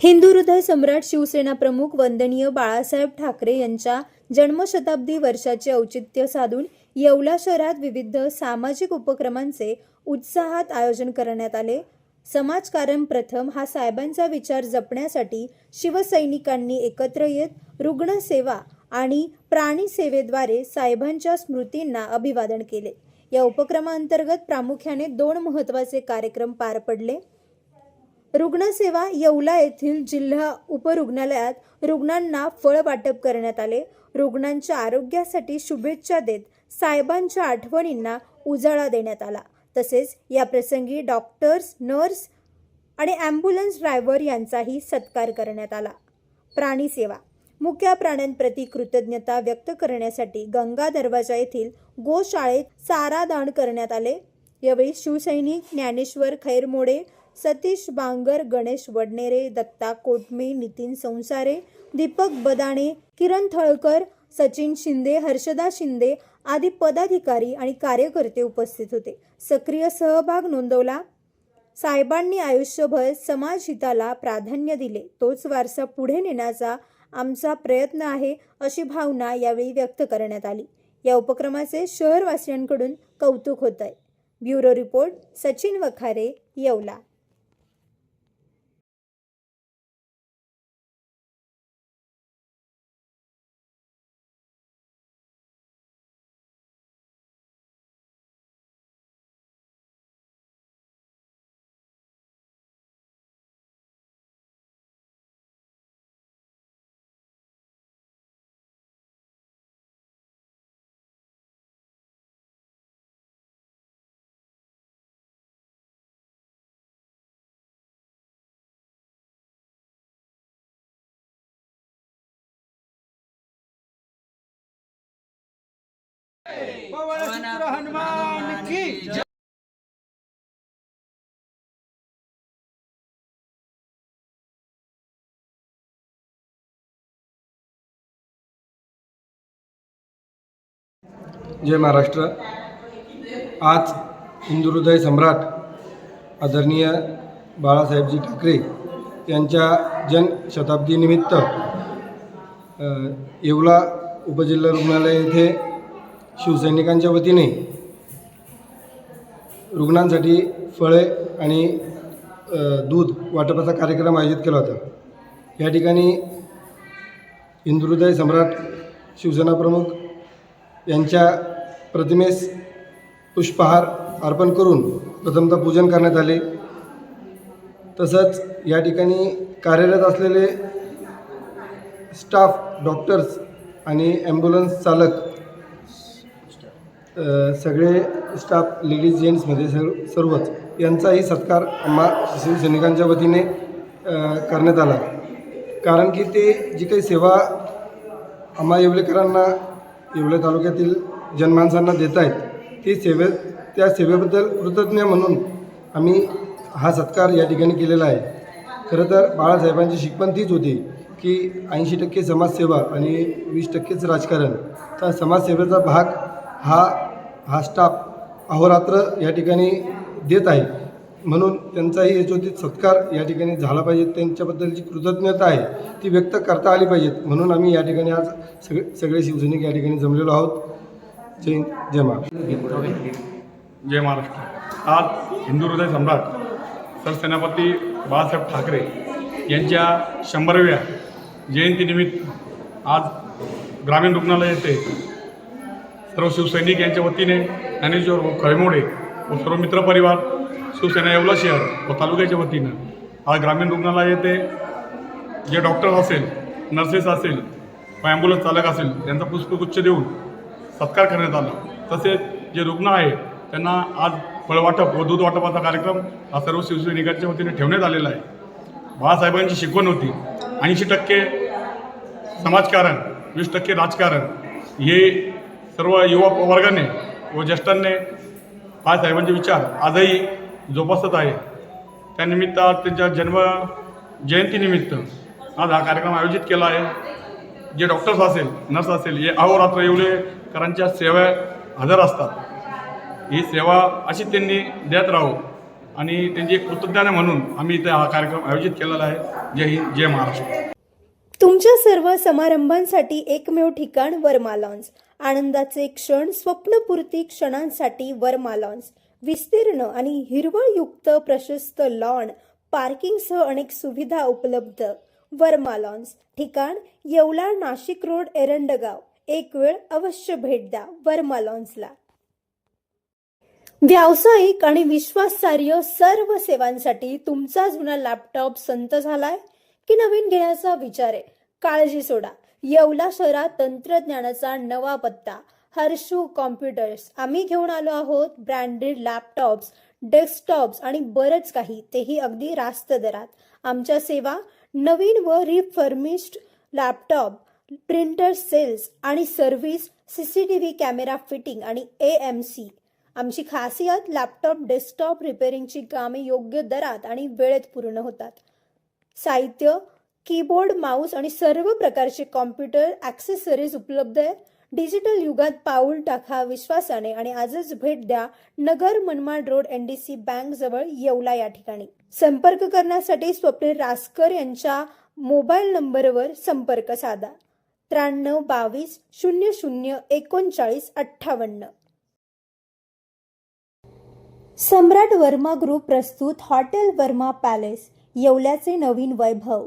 हिंदू हृदय सम्राट शिवसेना प्रमुख वंदनीय बाळासाहेब ठाकरे यांच्या जन्मशताब्दी वर्षाचे औचित्य साधून येवला शहरात विविध सामाजिक उपक्रमांचे उत्साहात आयोजन करण्यात आले. समाजकारण प्रथम हा साहेबांचा विचार जपण्यासाठी शिवसैनिकांनी एकत्र येत रुग्णसेवा आणि प्राणीसेवेद्वारे साहेबांच्या स्मृतींना अभिवादन केले. या उपक्रमाअंतर्गत प्रामुख्याने दोन महत्त्वाचे कार्यक्रम पार पडले. रुग्णसेवा येवला येथील जिल्हा उपरुग्णालयात रुग्णांना फळ वाटप करण्यात आले. रुग्णांच्या आरोग्यासाठी शुभेच्छा देत साहेबांच्या आठवणींना उजाळा देण्यात आला. तसेच या प्रसंगी डॉक्टर्स नर्स आणि ॲम्ब्युलन्स ड्रायव्हर यांचाही सत्कार करण्यात आला. प्राणीसेवा मुक्या प्राण्यांप्रती कृतज्ञता व्यक्त करण्यासाठी गंगा दरवाजा येथील गोशाळेत चारा दान करण्यात आले. यावेळी शिवसैनिक ज्ञानेश्वर खैरमोडे सतीश बांगर गणेश वडनेरे दत्ता कोटमे नितीन संसारे दीपक बदाणे किरण थळकर सचिन शिंदे हर्षदा शिंदे आदी पदाधिकारी आणि कार्यकर्ते उपस्थित होते. सक्रिय सहभाग नोंदवला. साहेबांनी आयुष्यभर समाजहिताला प्राधान्य दिले. तोच वारसा पुढे नेण्याचा आमचा प्रयत्न आहे अशी भावना यावेळी व्यक्त करण्यात आली. या उपक्रमाचे शहरवासियांकडून कौतुक होत आहे ब्युरो रिपोर्ट सचिन वखारे येवला. हनुमान की जय. महाराष्ट्र आज हिंदू हृदय सम्राट आदरणीय बाळासाहेबजी ठाकरे यांच्या जनशताब्दीनिमित्त येवला उपजिल्हा रुग्णालय येथे शिवसैनिकांच्या वतीने रुग्णांसाठी फळे आणि दूध वाटपाचा कार्यक्रम आयोजित केला होता. या ठिकाणी हिंदू सम्राट शिवसेना प्रमुख यांच्या प्रतिमेस पुष्पहार अर्पण करून प्रथमतः पूजन करण्यात आले. तसंच या ठिकाणी कार्यरत असलेले स्टाफ डॉक्टर्स आणि ॲम्ब्युलन्स चालक सगळे स्टाफ लेडीज जेंट्समध्ये सर्व सर्वच यांचाही सत्कार आम्हा सैनिकांच्या वतीने करण्यात आला. कारण की ते जी काही सेवा आम्हा येवलेकरांना येवले तालुक्यातील जनमानसांना देत आहेत ती सेवे त्या सेवेबद्दल कृतज्ञ म्हणून आम्ही हा सत्कार या ठिकाणी केलेला आहे. खरं तर बाळासाहेबांची शिकवण तीच होती की ऐंशी टक्के समाजसेवा आणि वीस टक्केच राजकारण. तर समाजसेवेचा भाग हा हा स्टाफ अहोरात्र या ठिकाणी देत आहे. म्हणून त्यांचाही यशोचित सत्कार या ठिकाणी झाला पाहिजे. त्यांच्याबद्दलची कृतज्ञता आहे. ती व्यक्त करता आली पाहिजेत. म्हणून आम्ही या ठिकाणी आज सगळे सगळे शिवसैनिक या ठिकाणी जमलेलो आहोत. जय जय महाराष्ट्र जय महाराष्ट्र. आज हिंदू हृदय सम्राट सरसेनापती बाळासाहेब ठाकरे यांच्या शंभराव्या जयंतीनिमित्त आज ग्रामीण रुग्णालय येथे सर्व शिवसैनिक यांच्या वतीने ज्ञानेश्वर व खळमोडे व सर्व मित्रपरिवार शिवसेना येवला शहर व तालुक्याच्या वतीनं आज ग्रामीण रुग्णालय येथे जे डॉक्टर असेल नर्सेस असेल व ॲम्ब्युलन्स चालक असेल त्यांचा पुष्पगुच्छ देऊन सत्कार करण्यात आला. तसेच जे रुग्ण आहे त्यांना आज फळवाटप व दूध वाटपाचा कार्यक्रम हा सर्व शिवसैनिकांच्या वतीने ठेवण्यात आलेला आहे. बाळासाहेबांची शिकवण होती. ऐंशी टक्के समाजकारण वीस टक्के राजकारण हे सर्व युवा वर्गाने व ज्येष्ठांनी बाळासाहेबांचे विचार आजही जोपासत आहे. त्यानिमित्त आज त्यांच्या जन्म जयंतीनिमित्त आज हा कार्यक्रम आयोजित केला आहे. जे डॉक्टर्स असेल नर्स असेल हे अहोरात्र येवलेकरांच्या सेवा हजर असतात. ही सेवा अशी त्यांनी देत राहू आणि त्यांची एक कृतज्ञता म्हणून आम्ही इथे हा कार्यक्रम आयोजित केलेला आहे. जय हिंद जय महाराष्ट्र. तुमच्या सर्व समारंभांसाठी एकमेव ठिकाण वर्मा लॉन्स. आनंदाचे क्षण स्वप्नपूर्ती क्षणांसाठी वर्मा लॉन्स विस्तीर्ण आणि हिरवळयुक्त प्रशस्त लॉन पार्किंगसह अनेक सुविधा उपलब्ध. वर्मा लॉन्स ठिकाण येवला नाशिक रोड एरंडगाव. एक वेळ अवश्य भेट द्या वर्मा लॉन्सला व्यावसायिक आणि विश्वासार्ह सर्व सेवांसाठी तुमचा जुना लॅपटॉप संत झालाय? की नवीन घेण्याचा विचार आहे? काळजी सोडा. येवला शहरात तंत्रज्ञानाचा नवा पत्ता हर्षू कॉम्प्युटर्स. आम्ही घेऊन आलो आहोत ब्रँडेड लॅपटॉप्स डेस्कटॉप्स आणि बरंच काही तेही अगदी रास्त दरात. आमच्या सेवा नवीन व रिफर्मिश्ड लॅपटॉप प्रिंटर सेल्स आणि service C C T V camera fitting आणि ए एम सी आमची खासियत लॅपटॉप डेस्कटॉप रिपेअरिंगची कामे योग्य दरात आणि वेळेत पूर्ण होतात. साहित्य कीबोर्ड माऊस आणि सर्व प्रकारचे कॉम्प्युटर ॲक्सेसरीज उपलब्ध आहे. डिजिटल युगात पाऊल टाका विश्वासाने आणि आजच भेट द्या Nagar Manmad road N D C bank जवळ येवला या ठिकाणी. संपर्क करण्यासाठी स्वप्नील रासकर यांच्या मोबाईल नंबरवर संपर्क साधा. त्र्याण्णव बावीस शून्य शून्य एकोणचाळीस अठ्ठावन्न. सम्राट वर्मा ग्रुप प्रस्तुत हॉटेल वर्मा पॅलेस येवल्याचे नवीन वैभव.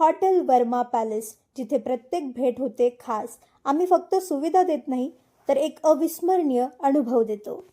हॉटेल वर्मा पॅलेस जिथे प्रत्येक भेट होते खास. आम्ही फक्त सुविधा देत नाही तर एक अविस्मरणीय अनुभव देतो.